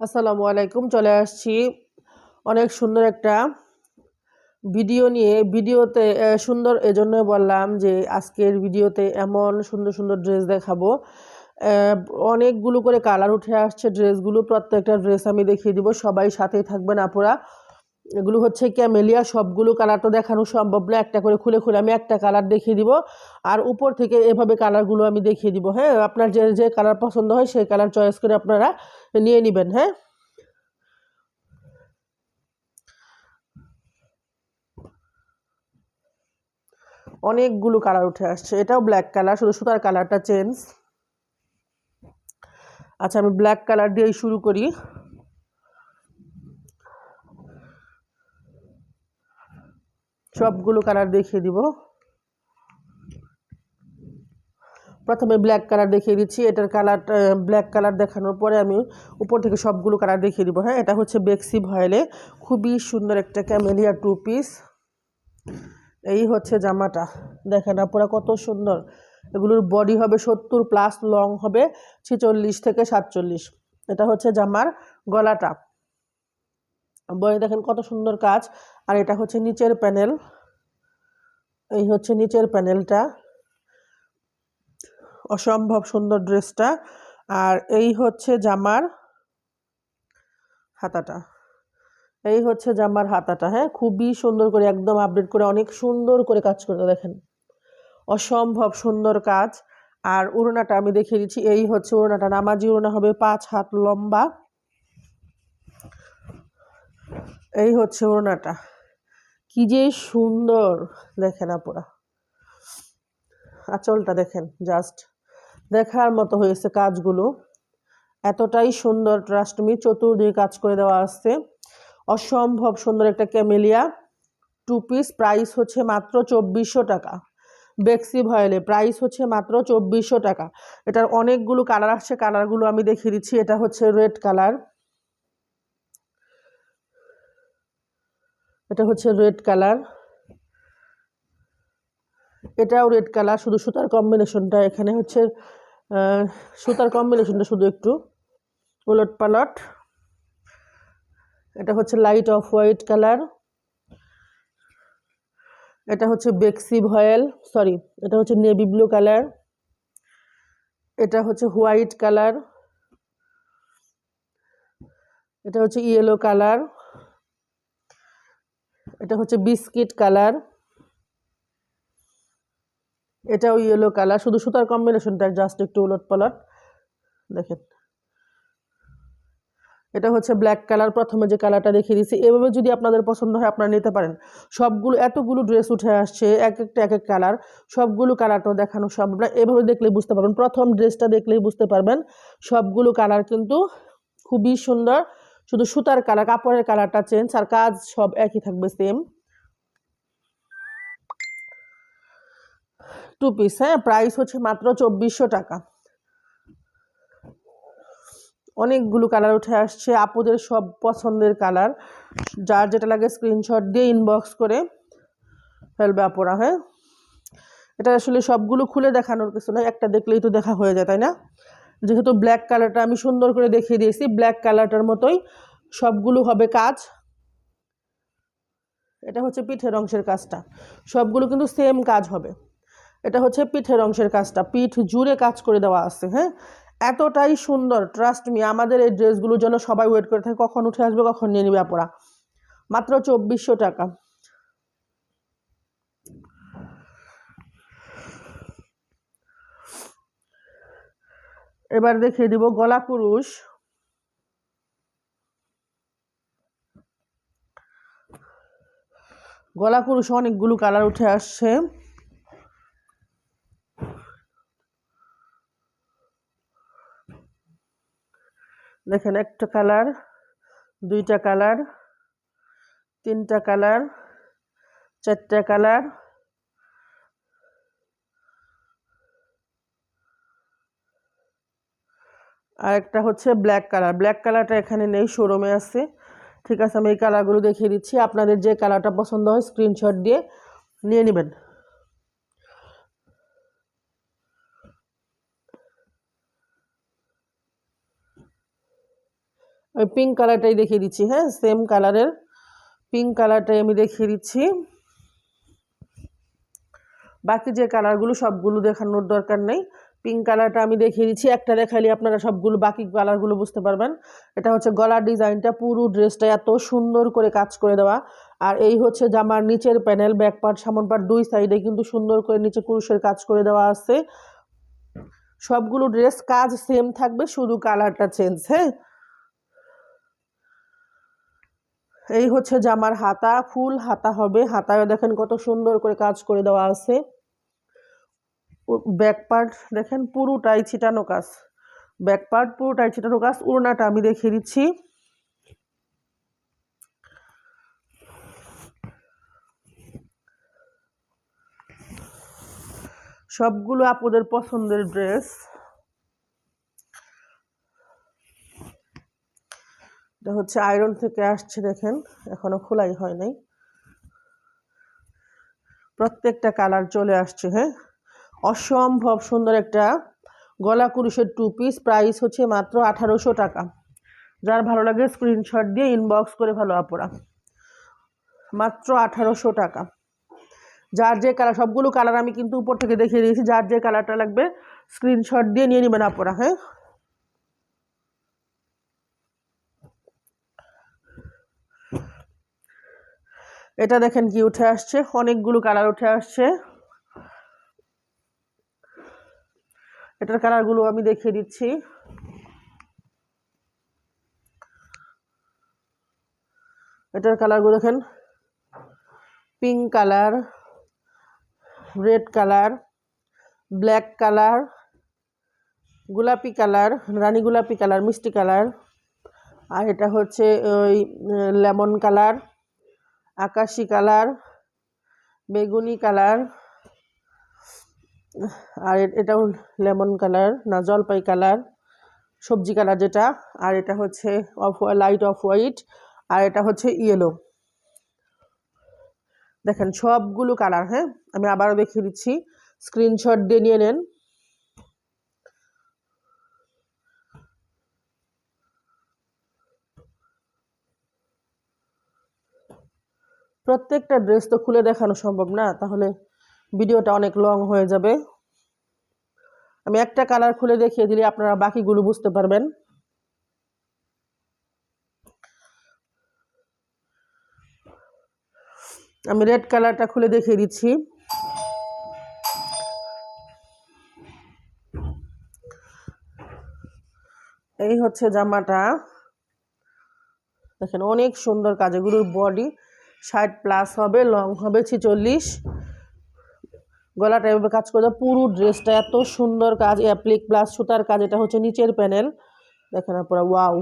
আসসালামু আলাইকুম, চলে আসছি অনেক সুন্দর একটা ভিডিও নিয়ে। ভিডিওতে সুন্দর এজন্য বললাম যে আজকের ভিডিওতে এমন সুন্দর সুন্দর ড্রেস দেখাবো। অনেকগুলো করে কালার উঠে আসছে ড্রেসগুলো, প্রত্যেকটা ড্রেস আমি দেখিয়ে দিব, সবাই সাথেই থাকবেন আপুরা। এগুলো হচ্ছে ক্যামেলিয়া, সবগুলো কালার তো দেখানো সম্ভব না। একটা করে খুলে খুলে আমি একটা কালার দেখিয়ে দিব। আর উপর থেকে এভাবে কালারগুলো আমি দেখিয়ে দিব হ্যাঁ? আপনার যে যে কালার পছন্দ হয় সেই কালার চয়েস করে আপনারা নিয়ে নেবেন হ্যাঁ? অনেকগুলো কালার উঠে আসছে। এটাও ব্ল্যাক কালার শুধু সুতার কালারটা চেঞ্জ আচ্ছা আমি ব্ল্যাক কালার দিয়েই শুরু করি। সবগুলো কালার দেখিয়ে দিব। প্রথমে ব্ল্যাক কালার দেখিয়ে দিচ্ছি। এটার কালার ব্ল্যাক কালার দেখানোর পরে আমি উপর থেকে সবগুলো কালার দেখিয়ে দিব হ্যাঁ? এটা হচ্ছে বেক্সি ভয়েলে খুবই সুন্দর একটা ক্যামেলিয়া টু পিস এই হচ্ছে জামাটা। দেখেন আপনারা কত সুন্দর। এগুলোর বডি হবে সত্তর প্লাস লং হবে ছেচল্লিশ থেকে সাতচল্লিশ। এটা হচ্ছে জামার গলাটা। বয়ে দেখেন কত সুন্দর কাজ। আর এটা হচ্ছে নিচের প্যানেল। এই হচ্ছে নিচের প্যানেলটা। অসম্ভব সুন্দর ড্রেসটা। আর এই হচ্ছে জামার হাতাটা। এই হচ্ছে জামার হাতাটা হ্যাঁ? খুবই সুন্দর করে, একদম আপডেট করে, অনেক সুন্দর করে কাজ করে দেখেন। অসম্ভব সুন্দর কাজ। আর উড়নাটা আমি দেখিয়ে দিচ্ছি। এই হচ্ছে উড়নাটা। নামাজি উড়না হবে পাঁচ হাত লম্বা। এই হচ্ছে ওড়নাটা। কি যে সুন্দর, দেখেন আপুরা। আঁচলটা দেখেন জাস্ট দেখার মতো হয়েছে কাজগুলো। এতটাই সুন্দর ট্রাস্টমি চতুর্দিকে কাজ করে দেওয়া আছে। অসম্ভব সুন্দর একটা ক্যামেলিয়া। টু পিস প্রাইস হচ্ছে মাত্র চব্বিশশো টাকা। বেক্সি ভয়েলে প্রাইস হচ্ছে মাত্র চব্বিশশো টাকা। এটার অনেকগুলো কালার আসছে কালারগুলো আমি দেখিয়ে দিচ্ছি। এটা হচ্ছে রেড কালার এটা হচ্ছে রেড কালার এটাও রেড কালার শুধু সুতার কম্বিনেশনটা এখানে হচ্ছে সুতার কম্বিনেশনটা শুধু একটু উলট পালট। এটা হচ্ছে লাইট অফ হোয়াইট কালার এটা হচ্ছে বেক্সি ভয়েল সরি এটা হচ্ছে নেভি ব্লু কালার এটা হচ্ছে হোয়াইট কালার এটা হচ্ছে ইয়েলো কালার এটা হচ্ছে বিস্কিট কালার। এটাও ইয়েলো কালার। শুধু সুতার কম্বিনেশনটা জাস্ট একটু উলট পালট। দেখেন। এটা হচ্ছে ব্ল্যাক কালার। প্রথমে যে কালারটা দেখিয়ে দিয়েছি, এভাবে যদি আপনাদের পছন্দ হয় আপনারা নিতে পারেন। সবগুলো, এতগুলো ড্রেস উঠে আসছে, এক একটা, এক এক কালার। সবগুলো কালারটাও দেখানো সব না। এভাবে দেখলেই বুঝতে পারবেন। প্রথম ড্রেসটা দেখলেই বুঝতে পারবেন। সবগুলো কালার কিন্তু খুবই সুন্দর। শুধু সুতার কালার কাপড়ের কালারটা চেঞ্জ আর কাজ সব একই থাকবে সেম টু পিস হ্যাঁ? প্রাইস হচ্ছে মাত্র চব্বিশশো টাকা। অনেকগুলো কালার উঠে আসছে, আপুদের সব পছন্দের কালার যার যেটা লাগে স্ক্রিনশট দিয়ে ইনবক্স করে ফেলবে আপুরা হ্যাঁ? এটা আসলে সবগুলো খুলে দেখানোর কিছু নয় একটা দেখলেই তো দেখা হয়ে যায়, তাই না? যেহেতু ব্ল্যাক কালারটা আমি সুন্দর করে দেখিয়ে দিয়েছি ব্ল্যাক কালারটার মতোই সবগুলো হবে কাজ। এটা হচ্ছে পিঠের অংশের কাজটা, সবগুলো কিন্তু সেম কাজ হবে। এটা হচ্ছে পিঠের অংশের কাজটা, পিঠ জুড়ে কাজ করে দেওয়া আছে হ্যাঁ? এতটাই সুন্দর ট্রাস্ট মি আমাদের এই ড্রেসগুলোর জন্য সবাই ওয়েট করে থাকে, কখন উঠে আসবে, কখন নিয়ে নিবে আপনারা মাত্র চব্বিশশো টাকা। এবার দেখিয়ে দিব গলা কুরুশ গলা কুরুশ অনেকগুলো কালার উঠে আসছে। দেখেন একটা কালার, দুইটা কালার, তিনটা কালার, চারটা কালার। আর একটা হচ্ছে ব্ল্যাক কালার ব্ল্যাক কালারটা এখানে নেই শোরুমে আছে। ঠিক আছে, আমি এই কালারগুলো দেখিয়ে দিচ্ছি। আপনাদের যে কালারটা পছন্দ হয় স্ক্রিনশট দিয়ে নিয়ে নেবেন। ওই পিঙ্ক কালারটাই দেখিয়ে দিচ্ছি হ্যাঁ সেম কালারের পিঙ্ক কালারটাই আমি দেখিয়ে দিচ্ছি। বাকি যে কালারগুলো সবগুলো দেখানোর দরকার নেই। পিঙ্ক কালারটা আমি দেখিয়ে দিচ্ছি। একটা দেখাইলে আপনারা সবগুলো বাকি কালারগুলো বুঝতে পারবেন। এটা হচ্ছে গলার ডিজাইনটা পুরো ড্রেসটা এত সুন্দর করে কাজ করে দেওয়া। আর এই হচ্ছে জামার নিচের প্যানেল ব্যাক পার্ট সামন পার্ট দুই সাইডে কিন্তু সুন্দর করে নিচে কুরুষের কাজ করে দেওয়া আছে। সবগুলো ড্রেস কাজ সেম থাকবে, শুধু কালারটা চেঞ্জ হ্যাঁ? এই হচ্ছে জামার হাতা, ফুল হাতা হবে। হাতায় দেখেন কত সুন্দর করে কাজ করে দেওয়া আছে। ব্যাক পার্ট দেখেন, পুরোটাই ছিটানো কাজ। ব্যাক পার্ট পুরোটাই ছিটানো কাজ। উড়নাটা আমি দেখিয়ে দিচ্ছি। সবগুলো আপুদের পছন্দের ড্রেস। এটা হচ্ছে আয়রন থেকে আসছে, দেখেন। এখনও খোলাই হয় নাই। প্রত্যেকটা কালার চলে আসছে হ্যাঁ? অসম্ভব সুন্দর একটা গলা কুরুশের টু পিস প্রাইস হচ্ছে মাত্র আঠারোশো টাকা। যার ভালো লাগে স্ক্রিনশট দিয়ে ইনবক্স করে ভালো আপরা। মাত্র আঠারোশো টাকা। যার যে কালার সবগুলো কালার আমি কিন্তু উপর থেকে দেখিয়ে দিয়েছি, যার যে কালারটা লাগবে স্ক্রিনশট দিয়ে নিয়ে নেবেন আপরা হ্যাঁ? এটা দেখেন কি উঠে আসছে, অনেকগুলো কালার উঠে আসছে। এটার কালারগুলো আমি দেখিয়ে দিচ্ছি। এটার কালারগুলো দেখেন। Pink colour red colour black colour গোলাপি কালার রানী গোলাপি কালার মিষ্টি কালার আর এটা হচ্ছে ওই, লেমন কালার আকাশি কালার বেগুনি কালার আর এটাও লেমন কালার না, জলপাই কালার, সবজি কালার যেটা, আর এটা হচ্ছে অফ লাইট অফ হোয়াইট, আর এটা হচ্ছে ইয়েলো। দেখেন সবগুলো কালার হ্যাঁ? আমি আবারও দেখিয়ে দিচ্ছি। স্ক্রিনশট দিয়ে নিয়ে নেন। প্রত্যেকটা ড্রেস তো খুলে দেখানো সম্ভব না, তাহলে ভিডিওটা অনেক লং হয়ে যাবে। আমি একটা কালার খুলে দেখিয়ে দিলে আপনারা বাকিগুলো বুঝতে পারবেন। আমি রেড কালারটা খুলে দেখিয়ে দিচ্ছি। এই হচ্ছে জামাটা। দেখেন অনেক সুন্দর কাজ, এগুলোর বডি ষাট প্লাস হবে লং হবে, ছিচল্লিশ। গলাটা এভাবে কাজ করে পুরো ড্রেসটা এত সুন্দর কাজ অ্যাপ্লিক প্লাস সুতার কাজ, এটা হচ্ছে নিচের প্যানেল দেখেন আপনারা ওয়াও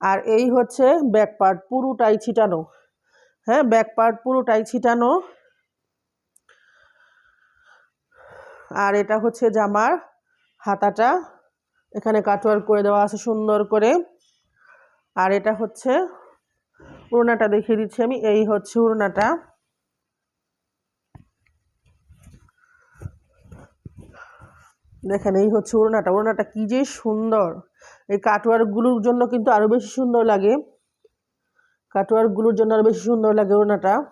আর এই হচ্ছে ব্যাক পার্ট পুরোটাই ছিটানো। হ্যাঁ ব্যাক পার্ট পুরোটাই ছিটানো। আর এটা হচ্ছে জামার হাতাটা। এখানে কাটওয়ার্ক করে দেওয়া আছে সুন্দর করে। আর এটা হচ্ছে উড়নাটা দেখিয়ে দিচ্ছি আমি, এই হচ্ছে উড়নাটা দেখেন, এই হচ্ছে ওড়নাটা। ওড়নাটা কি যে সুন্দর। এই কাটওয়ার্কগুলোর জন্য কিন্তু আরও বেশি সুন্দর লাগে। কাটওয়ার্কগুলোর জন্য আরও বেশি সুন্দর লাগে ওড়নাটা।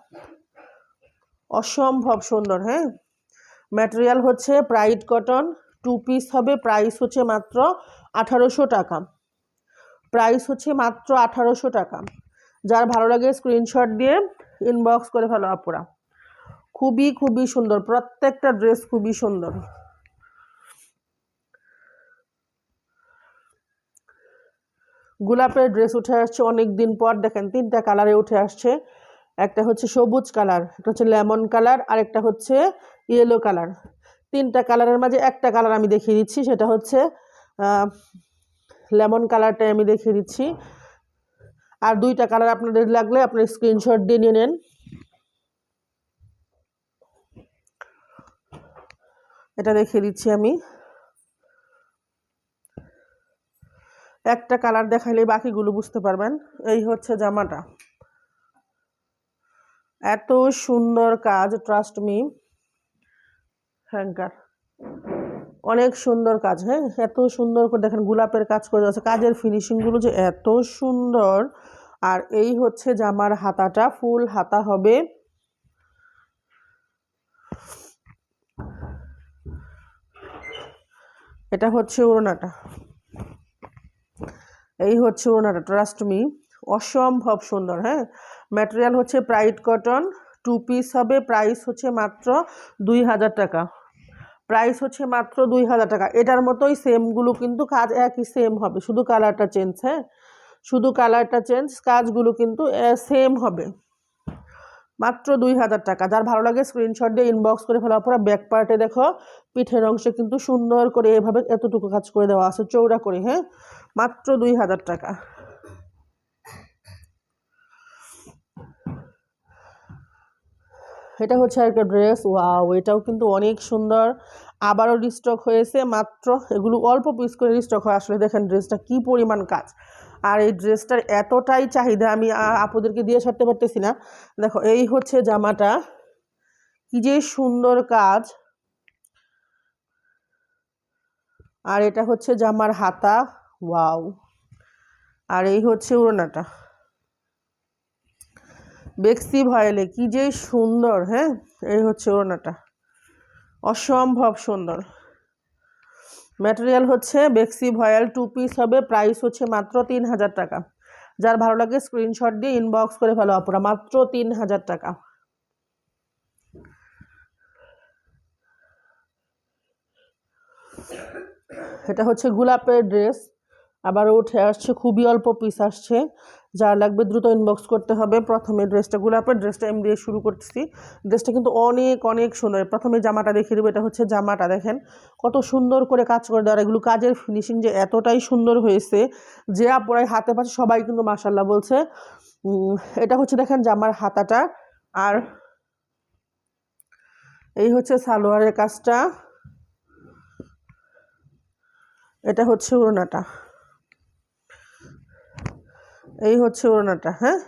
অসম্ভব সুন্দর হ্যাঁ? ম্যাটেরিয়াল হচ্ছে প্রাইড কটন, টু পিস হবে, প্রাইস হচ্ছে মাত্র আঠারোশো টাকা। প্রাইস হচ্ছে মাত্র আঠারোশো টাকা। যার ভালো লাগে স্ক্রিনশট দিয়ে ইনবক্স করে ভালো আপুরা। খুবই খুবই সুন্দর। প্রত্যেকটা ড্রেস খুবই সুন্দর। গোলাপের ড্রেস উঠে আসছে অনেক দিন পর, দেখেন তিনটা কালারে উঠে আসছে। একটা হচ্ছে সবুজ কালার একটা হচ্ছে লেমন কালার আর একটা হচ্ছে ইয়েলো কালার তিনটা কালারের মাঝে একটা কালার আমি দেখিয়ে দিচ্ছি, সেটা হচ্ছে লেমন কালারটাই আমি দেখিয়ে দিচ্ছি। আর দুইটা কালার আপনাদের লাগলে আপনি স্ক্রিনশট দিয়ে নিয়ে নেন। এটা দেখিয়ে দিচ্ছি আমি। একটা কালার দেখাইলে বাকিগুলো বুঝতে পারবেন। এই হচ্ছে জামাটা। এত সুন্দর কাজ ট্রাস্ট মি হ্যাঙ্কার। অনেক সুন্দর কাজ হ্যাঁ? এত সুন্দর করে দেখেন গোলাপের কাজ করে আছে কাজের ফিনিশিংগুলো যে এত সুন্দর। আর এই হচ্ছে জামার হাতাটা, ফুল হাতা হবে। এটা হচ্ছে ওড়নাটা। এই হচ্ছে ওনারা ট্রাস্ট মি অসম্ভব সুন্দর হ্যাঁ? ম্যাটেরিয়াল হচ্ছে প্রাইড কটন টু পিস হবে প্রাইস হচ্ছে মাত্র দুই হাজার টাকা। প্রাইস হচ্ছে মাত্র দুই হাজার টাকা। এটার মতোই সেমগুলো কিন্তু কাজ একই সেম হবে, শুধু কালারটা চেঞ্জ হ্যাঁ? শুধু কালারটা চেঞ্জ কাজগুলো কিন্তু সেম হবে। মাত্র দুই হাজার টাকা। যার ভালো লাগে স্ক্রিনশট দিয়ে ইনবক্স করে ফেলার পরে ব্যাক পার্টে দেখো, পিঠের অংশে কিন্তু সুন্দর করে এভাবে এতটুকু কাজ করে দেওয়া আছে চৌড়া করে হ্যাঁ? মাত্র দুই হাজার টাকা। এটা হচ্ছে একটা ড্রেস ওয়াও এটাও কিন্তু অনেক সুন্দর। আবারও রিস্টক হয়েছে, মাত্র এগুলো অল্প পিস করে রিস্টক হয়। আসলে দেখেন ড্রেসটা কি পরিমাণ কাজ। আর এই ড্রেসটার এতটাই চাহিদা আমি আপুদেরকে দিয়ে ছাড়তে পারতেছি না। দেখো, এই হচ্ছে জামাটা। কি যে সুন্দর কাজ। আর এটা হচ্ছে জামার হাতা। ওয়াও! আর এই হচ্ছে ওড়নাটা। বেক্সি ভয়েলে কি যে সুন্দর হ্যাঁ? এই হচ্ছে ওড়নাটা। অসম্ভব সুন্দর। ম্যাটেরিয়াল হচ্ছে বেক্সি ভয়াল টু পিস হবে, প্রাইস হচ্ছে মাত্র তিন হাজার টাকা। যার ভালো লাগে স্ক্রিনশট দিয়ে ইনবক্স করে ফেলো আপুরা, মাত্র তিন হাজার টাকা। এটা হচ্ছে গোলাপের ড্রেস আবার উঠে আসছে, খুবই অল্প পিস আসছে। যা লাগবে দ্রুত ইনবক্স করতে হবে। প্রথমে ড্রেসটা গোলাপের ড্রেসটা এম দিয়ে শুরু করতেছি। ড্রেসটা কিন্তু অনেক অনেক সুন্দর। প্রথমে জামাটা দেখিয়ে দেবো, এটা হচ্ছে জামাটা, দেখেন। কত সুন্দর করে কাজ করে দেওয়ার এগুলো কাজের ফিনিশিং যে এতটাই সুন্দর হয়েছে, যে আপনার হাতে পাশে সবাই কিন্তু মাসাল্লাহ বলছে। এটা হচ্ছে, দেখেন, জামার হাতাটা। আর এই হচ্ছে সালোয়ারের কাজটা। এটা হচ্ছে ওড়নাটা। এই হচ্ছে ওড়নাটা হ্যাঁ?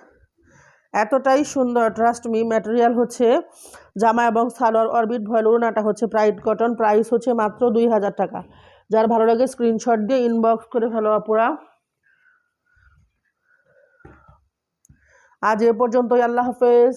এতটাই সুন্দর ট্রাস্ট মি ম্যাটেরিয়াল হচ্ছে জামা এবং সালোয়ার অরবিট ভয়েল ওড়নাটা হচ্ছে প্রাইড কটন প্রাইস হচ্ছে মাত্র দুই হাজার টাকা। যার ভালো লাগে স্ক্রিনশট দিয়ে ইনবক্স করে ফেলো আপুরা। আজ এ পর্যন্তই, আল্লাহ হাফেজ।